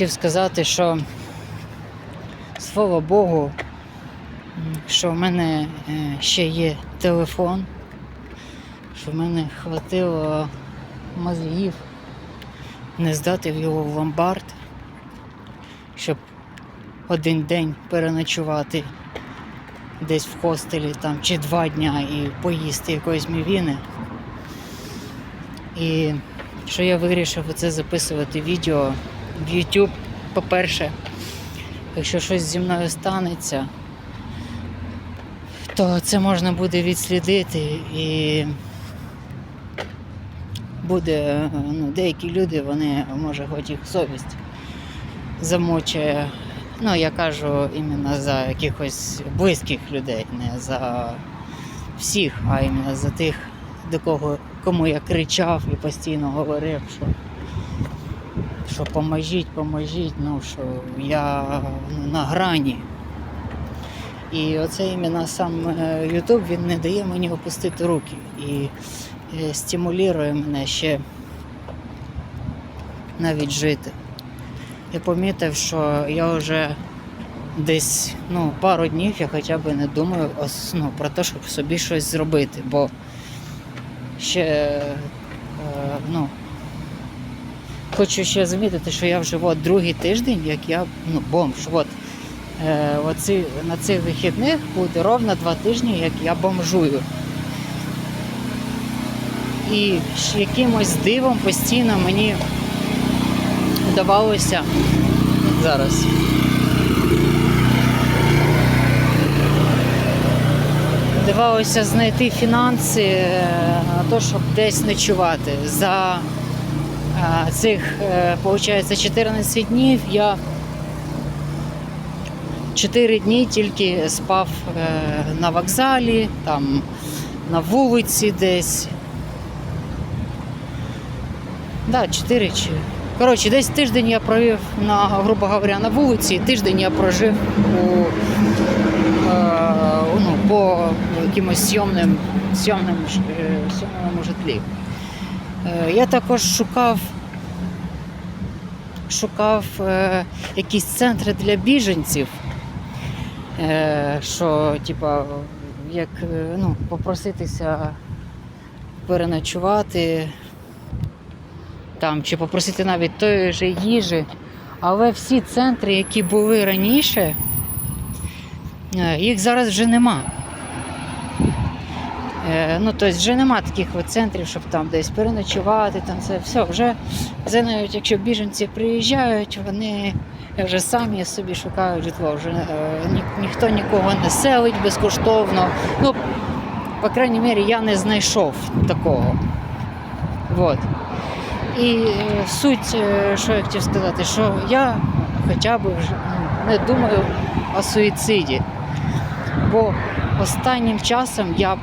хотів сказати, що слава Богу, що в мене е, ще є телефон, що в мене хватило мозгів не здати його в ломбард, щоб один день переночувати десь в хостелі там, чи два дня і поїсти якоїсь мівіни. І що я вирішив оце записувати відео в YouTube, по-перше, якщо щось зі мною станеться, то це можна буде відслідити і буде, ну, деякі люди, вони, може, хоч їх совість замоче. Ну, я кажу іменно за якихось близьких людей, не за всіх, а іменно за тих, до кого кому я кричав і постійно говорив, що, що поможіть, поможіть, ну що я на грані. І оце іменно сам е, Ютуб він не дає мені опустити руки і е, стимулює мене ще навіть жити. Я помітив, що я вже десь ну, пару днів я хоча б не думаю ну, про те, щоб собі щось зробити, бо ще е, ну, хочу ще замітити, що я вже от другий тиждень, як я ну, бомж. От, е, оці, на цих вихідних буде ровно два тижні, як я бомжую. І якимось дивом постійно мені вдавалося зараз. Вдавалося знайти фінанси е, на те, щоб десь ночувати. За цих, виходить, 14 днів я 4 дні тільки спав е, на вокзалі, там на вулиці десь. Да, 4 чи. Коротше, десь тиждень я провів на, грубо говоря, на вулиці, тиждень я прожив у, е, ну, по якимось зйомним, ж- е, житлі. Е, я також шукав, шукав е, якісь центри для біженців, е, що, типа, як ну, попроситися переночувати там, чи попросити навіть тої ж їжі. Але всі центри, які були раніше, їх зараз вже нема. Е, Ну, тобто вже нема таких от центрів, щоб там десь переночувати, там це все. Вже, вже навіть якщо біженці приїжджають, вони вже самі собі шукають житло. Вже е, ні, ніхто нікого не селить безкоштовно. Ну, по крайній мірі, я не знайшов такого. Вот. І е, суть, що я хотів сказати, що я хоча б ну, не думаю о суїциді. Бо останнім часом я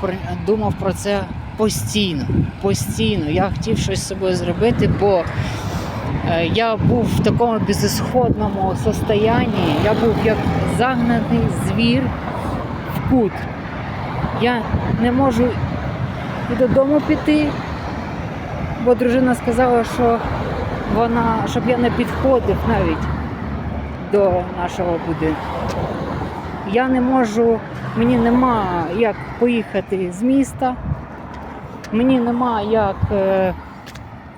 думав про це постійно. Постійно. Я хотів щось з собою зробити, бо е, я був в такому безісходному состоянні, я був як загнаний звір в кут. Я не можу і додому піти, бо дружина сказала, що вона, щоб я не підходив навіть до нашого будинку. Я не можу, мені нема як поїхати з міста, мені нема як е,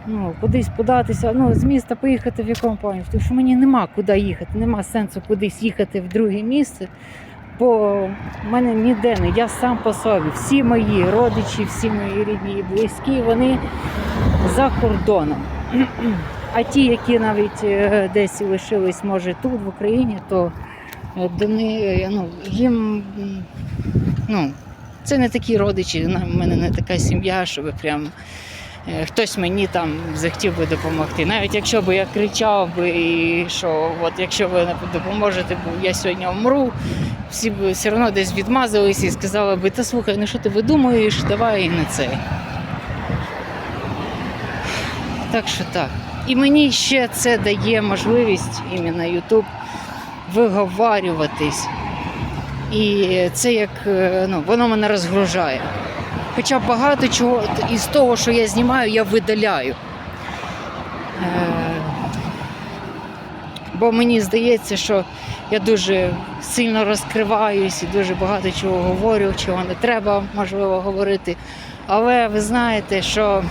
ну, кудись податися, ну, з міста поїхати в якому плані, тому що мені нема куди їхати, нема сенсу кудись їхати в друге місце, бо в мене ніде не, я сам по собі. Всі мої родичі, всі мої рідні і близькі, вони за кордоном. А ті, які навіть е, десь лишились, може, тут, в Україні, то до них, ну, їм ну, це не такі родичі, в мене не така сім'я, щоб прям е, хтось мені там захотів би допомогти. Навіть якщо б я кричав би, що от якщо ви не допоможете, бо я сьогодні вмру, всі б все одно десь відмазалися і сказали би, та слухай, ну що ти видумуєш, давай і не це. Так що так. І мені ще це дає можливість іменно YouTube виговарюватись. І це як е, ну, воно мене розгружає. Хоча багато чого із того, що я знімаю, я видаляю. Е, Бо мені здається, що я дуже сильно розкриваюсь і дуже багато чого говорю, чого не треба, можливо, говорити. Але ви знаєте, що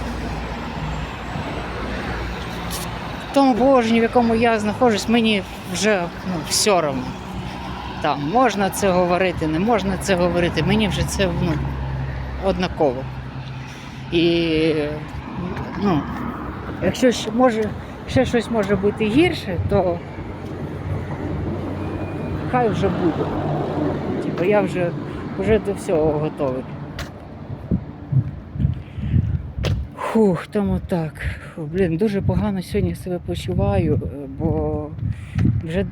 в тому положенні, в якому я знаходжусь, мені вже ну, все одно. Там можна це говорити, не можна це говорити. Мені вже це ну, однаково. І ну, якщо ще може, ще щось може бути гірше, то хай вже буде. Типу я вже, вже до всього готовий. Фух, тому так. Блін, дуже погано сьогодні себе почуваю, е, бо вже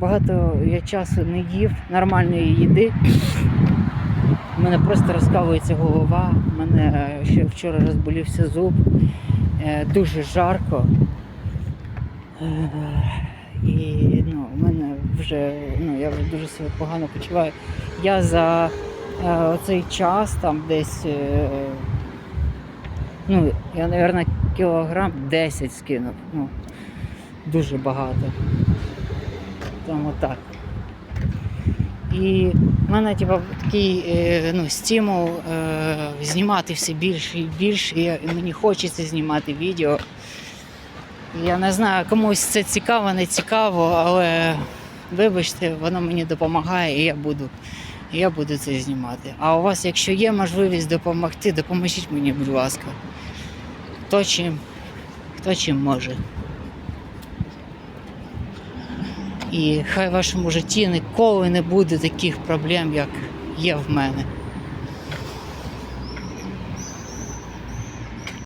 багато я часу не їв нормальної їди. У мене просто розкалується голова, у мене е, ще вчора розболівся зуб, е, дуже жарко. Е, І ну, у мене вже ну, я вже дуже себе погано почуваю. Я за е, цей час там десь, е, ну, я, мабуть, кілограм 10 скинув. Ну, дуже багато. Там отак. І в мене типу, такий е, ну, стимул е, знімати все більше і більше. І, мені хочеться знімати відео. Я не знаю, комусь це цікаво, не цікаво, але вибачте, воно мені допомагає і я буду, я буду це знімати. А у вас, якщо є можливість допомогти, допоможіть мені, будь ласка. Хто чим, хто чим може. І хай в вашому житті ніколи не буде таких проблем, як є в мене.